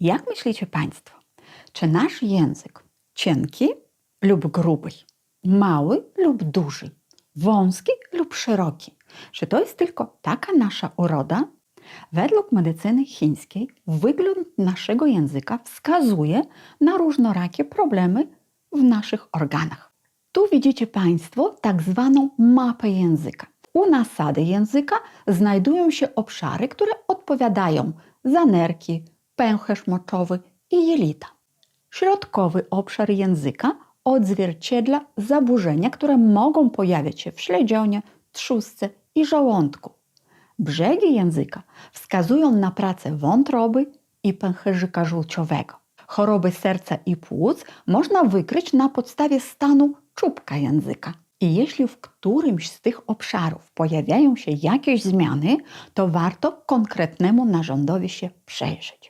Jak myślicie Państwo, czy nasz język cienki lub gruby, mały lub duży, wąski lub szeroki? Czy to jest tylko taka nasza uroda? Według medycyny chińskiej wygląd naszego języka wskazuje na różnorakie problemy w naszych organach. Tu widzicie Państwo tak zwaną mapę języka. U nasady języka znajdują się obszary, które odpowiadają za nerki, pęcherz moczowy i jelita. Środkowy obszar języka odzwierciedla zaburzenia, które mogą pojawiać się w śledzionie, trzustce i żołądku. Brzegi języka wskazują na pracę wątroby i pęcherzyka żółciowego. Choroby serca i płuc można wykryć na podstawie stanu czubka języka. I jeśli w którymś z tych obszarów pojawiają się jakieś zmiany, to warto konkretnemu narządowi się przejrzeć.